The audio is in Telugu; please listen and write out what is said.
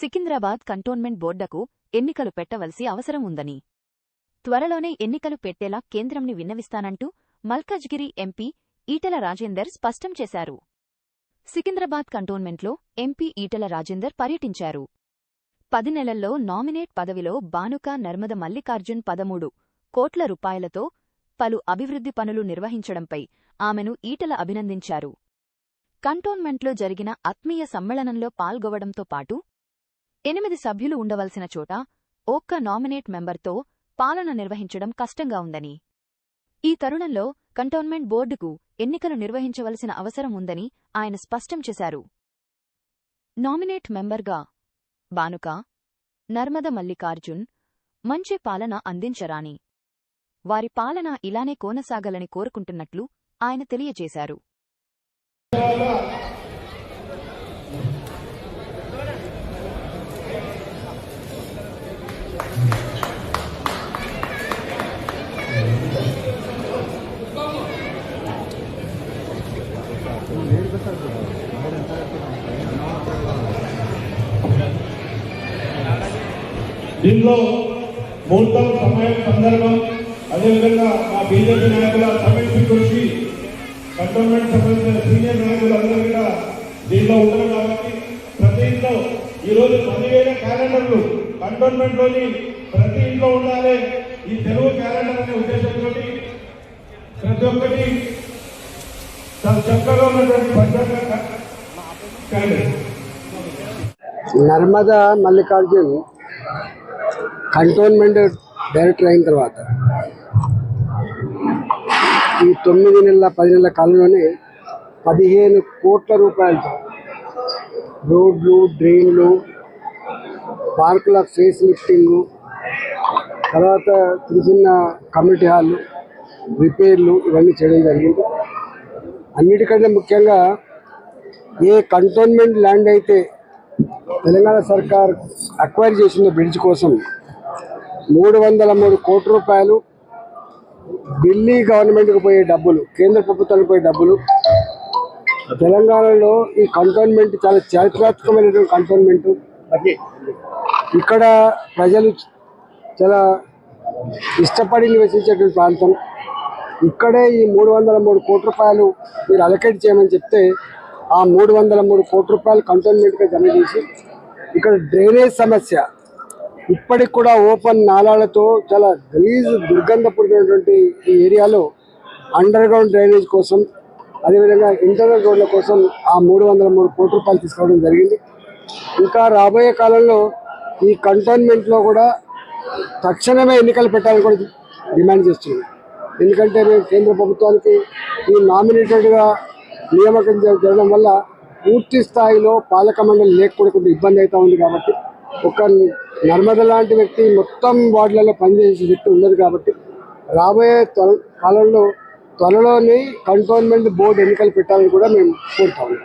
సికింద్రాబాద్ కంటోన్మెంట్ బోర్డకు ఎన్నికలు పెట్టవలసి అవసరం ఉందని. త్వరలోనే ఎన్నికలు పెట్టేలా కేంద్రంని విన్నవిస్తానంటూ మల్కజ్గిరి ఎంపీ ఈటల రాజేందర్ స్పష్టం చేశారు. సికింద్రాబాద్ కంటోన్మెంట్లో ఎంపీ ఈటల రాజేందర్ పర్యటించారు. పది నెలల్లో నామినేట్ పదవిలో బానుక నర్మద మల్లికార్జున్ పదమూడు కోట్ల రూపాయలతో పలు అభివృద్ధి పనులు నిర్వహించడంపై ఆమెను ఈటల అభినందించారు. కంటోన్మెంట్లో జరిగిన ఆత్మీయ సమ్మేళనంలో పాల్గొవడంతో పాటు ఎనిమిది సభ్యులు ఉండవలసిన చోట ఒక్క నామినేట్ మెంబర్తో పాలన నిర్వహించడం కష్టంగా ఉందని. ఈ తరుణంలో కంటోన్మెంట్ బోర్డుకు ఎన్నికలు నిర్వహించవలసిన అవసరం ఉందని ఆయన స్పష్టం చేశారు. నామినేట్ మెంబర్గా బానుక నర్మద మల్లికార్జున్ మంచి పాలన అందించరాని. వారి పాలన ఇలానే కోనసాగాలని కోరుకుంటున్నట్లు ఆయన తెలియజేశారు. దీనిలో ముహూర్తం సమయం సందర్భం అదేవిధంగా మా బీజేపీ నాయకుల సమీక్ష కృషి కంటోన్మెంట్ సంబంధించిన సీనియర్ నాయకులు అందరూ కూడా దీనిలో ఉన్నారు కాబట్టి ప్రతి ఇంట్లో ఈరోజు పదివేల క్యాలెండర్లు కంటోన్మెంట్లోని ప్రతి ఇంట్లో ఉండాలి. ఈ తెలుగు క్యాలెండర్ అనే ఉద్దేశంతో ప్రతి ఒక్కటి చాలా చక్కగా ఉన్నటువంటి పంచాంగ నర్మదా మల్లికార్జున్ కంటోన్మెంట్ డైరెక్టర్ అయిన తర్వాత. ఈ తొమ్మిది నెలల పది నెలల కాలంలోనే పదిహేను కోట్ల రూపాయలతో రోడ్లు డ్రైన్లు పార్కుల ఫేస్ లిఫ్టింగు తర్వాత చిన్న చిన్న కమ్యూనిటీ హాళ్ళు రిపేర్లు ఇవన్నీ చేయడం జరిగింది. అన్నిటికంటే ముఖ్యంగా ఏ కంటోన్మెంట్ ల్యాండ్ అయితే తెలంగాణ సర్కార్ అక్వైర్ చేసిన బ్రిడ్జ్ కోసం మూడు వందల మూడు కోట్ల రూపాయలు ఢిల్లీ గవర్నమెంట్కి పోయే డబ్బులు కేంద్ర ప్రభుత్వానికి పోయే డబ్బులు. తెలంగాణలో ఈ కంటోన్మెంట్ చాలా చారిత్రాత్మకమైనటువంటి కంటోన్మెంట్ ఇక్కడ ప్రజలు చాలా ఇష్టపడి నివసించేటువంటి ప్రాంతం. ఇక్కడే ఈ మూడు వందల మూడు కోట్ల రూపాయలు మీరు అలకేట్ చేయమని చెప్తే ఆ మూడు వందల మూడు కోట్ల రూపాయలు కంటోన్మెంట్గా జమ చేసి ఇక్కడ డ్రైనేజ్ సమస్య ఇప్పటికి కూడా ఓపెన్ నాళాలతో చాలా గలీజ్ దుర్గంధపూరినటువంటి ఈ ఏరియాలో అండర్ గ్రౌండ్ డ్రైనేజ్ కోసం అదేవిధంగా ఇంటర్నల్ రోడ్ల కోసం ఆ మూడు వందల మూడు కోట్ల రూపాయలు తీసుకోవడం జరిగింది. ఇంకా రాబోయే కాలంలో ఈ కంటోన్మెంట్లో కూడా తక్షణమే ఎన్నికలు పెట్టాలని కూడా డిమాండ్ చేస్తున్నాం. ఎందుకంటే మేము కేంద్ర ప్రభుత్వానికి ఈ నామినేటెడ్గా నియామకం జరగడం వల్ల పూర్తి స్థాయిలో పాలక మండలి లేకపోవడం ఇబ్బంది అవుతూ ఉంది కాబట్టి ఒక నర్మద లాంటి వ్యక్తి మొత్తం వార్డులలో పనిచేసే వ్యక్తి ఉండదు కాబట్టి రాబోయే త్వర కాలంలో త్వరలోనే కంటోన్మెంట్ బోర్డు ఎన్నికలు పెట్టాలని కూడా మేము కోరుతాము